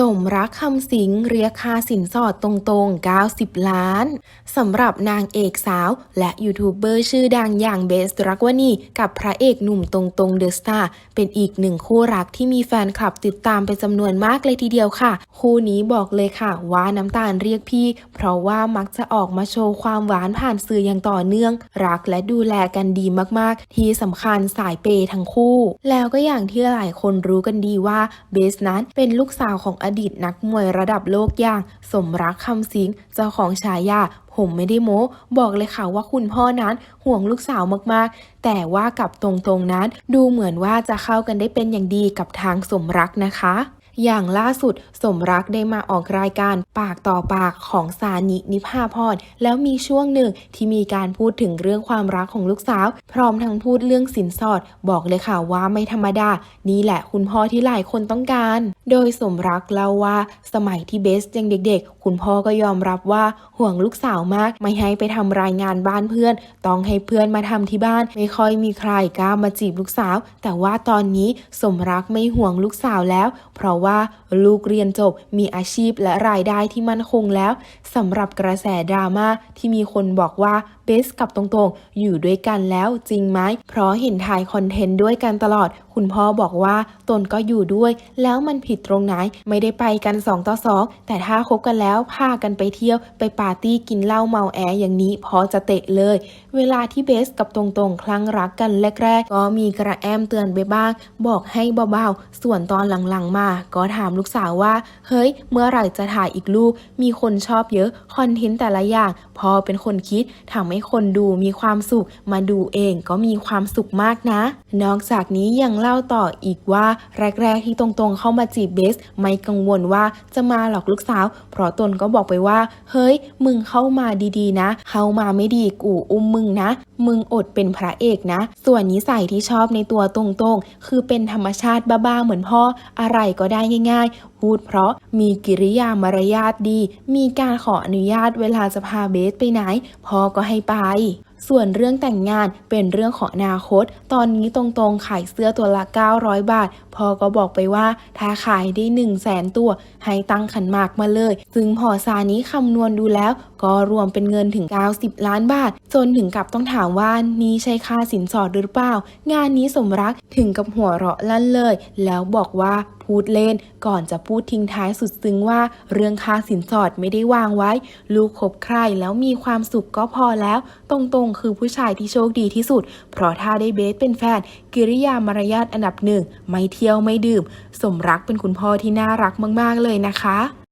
สมรักคำสิงเรียกค่าสินสอดตรงๆ 90 ล้านสำหรับนางเอกสาว และยูทูบเบอร์ชื่อดังอย่างเบสรักวนีกับพระเอกหนุ่มตรงๆเดอะสตาร์เป็นอีกหนึ่งคู่รักที่มีแฟนคลับติดตามเป็นจำนวนมากเลยทีเดียวค่ะ คู่นี้บอกเลยค่ะ ว่าน้ำตาลเรียกพี่ เพราะว่ามักจะออกมาโชว์ความหวานผ่านสื่ออย่างต่อเนื่อง รักและดูแลกันดีมากๆ ที่สำคัญสายเปย์ทั้งคู่ แล้วก็อย่างที่หลายคนรู้กันดีว่าเบสนั้นเป็นลูกสาวของอดีตนักมวยระดับโลกอย่างสมรักคำสิงเจ้าของฉายาผมไม่ได้โม้บอกเลยค่ะว่าคุณพ่อนั้นห่วงลูกสาวมากๆ แต่ว่ากับตรงๆนั้นดูเหมือนว่าจะเข้ากันได้เป็นอย่างดีกับทางสมรักนะคะ อย่างล่าสุดสมรักได้มาออกรายการปากต่อปากของสานินิพาพรแล้วมีช่วงหนึ่งที่มีการพูดถึงเรื่องความรักของลูกสาว พร้อมทั้งพูดเรื่องสินสอด บอกเลยค่ะว่าไม่ธรรมดา นี่แหละคุณพ่อที่หลายคนต้องการ โดยสมรักเล่าว่าสมัยที่เบสยังเด็กๆ คุณพ่อก็ยอมรับว่าห่วงลูกสาวมาก ไม่ให้ไปทำรายงานบ้านเพื่อน ต้องให้เพื่อนมาทำที่บ้าน ไม่ค่อยมีใครกล้ามาจีบลูกสาว แต่ว่าตอนนี้สมรักไม่ห่วงลูกสาวแล้ว เพราะว่าว่า ลูกเรียนจบมีอาชีพและรายได้ที่มั่นคงแล้วสำหรับกระแสดราม่าที่มีคนบอกว่าเบสกับตรงๆ อยู่ด้วยกันแล้วจริงไหม เพราะเห็นถ่ายคอนเทนต์ด้วยกันตลอด คุณพ่อบอกว่าตนก็อยู่ด้วย แล้วมันผิดตรงไหน ไม่ได้ไปกัน 2 ต่อ 2 แต่ถ้าคบกันแล้วพากันไปเที่ยวไปปาร์ตี้กินเหล้าเมาแออย่างนี้พอจะเตะเลย เวลาที่เบสกับตรงๆ คลั่งรักกันแรกๆ ก็มีกระแอมเตือนไปบ้าง บอกให้เบาๆ ส่วนตอนหลังๆมาก็ถามลูกสาวว่า เฮ้ย เมื่อไหร่จะถ่ายอีกลูก มีคนชอบเยอะ คอนเทนต์แต่ละอย่าง พอเป็นคนคิดทำให้คนดูมีความสุข มาดูเองก็มีความสุขมากนะ นอกจากนี้ยังเล่าต่ออีกว่า แรก ๆ ที่ตรงๆเข้ามาจีบเบส ไม่กังวลว่าจะมาหลอกลูกสาว เพราะตนก็บอกไปว่า เฮ้ย มึงเข้ามาดีๆนะ เข้ามาไม่ดีกูอุ้มมึงนะ มึงอดเป็นพระเอกนะ ส่วนนิสัยที่ชอบในตัวตรงๆ คือเป็นธรรมชาติบ้าๆเหมือนพ่อ อะไรก็ได้ง่ายๆ พูดเพราะมีกิริยามารยาทดี มีการขออนุญาตเวลาจะพาเบสไปไหนพ่อก็ให้ไปส่วนเรื่องแต่งงานเป็นเรื่องของอนาคต ตอนนี้ตรงๆ ขายเสื้อตัวละ 900 บาทพ่อก็บอกไปว่า ถ้าขายได้ 1 0 0 0 0แสนตัว ให้ตั้งขันหมากมาเลย ซึ่งพอซานี้คำนวณดูแล้ว ก็รวมเป็นเงินถึง 90 ล้านบาท จนถึงกับต้องถามว่า นี่ใช่ค่าสินสอดหรือเปล่า งานนี้สมรักถึงกับหัวเราะลั่นเลย แล้วบอกว่า พูดเล่น ก่อนจะพูดทิ้งท้ายสุดซึ้งว่า เรื่องค่าสินสอดไม่ได้วางไว้ ลูกคบใครแล้วมีความสุขก็พอแล้ว ตรงๆ คือผู้ชายที่โชคดีที่สุด เพราะถ้าได้เบสเป็นแฟน กิริยามารยาทอันดับหนึ่ง ไม่เที่ยวไม่ดื่ม สมรักเป็นคุณพ่อที่น่ารักมาก ๆ เลยนะคะ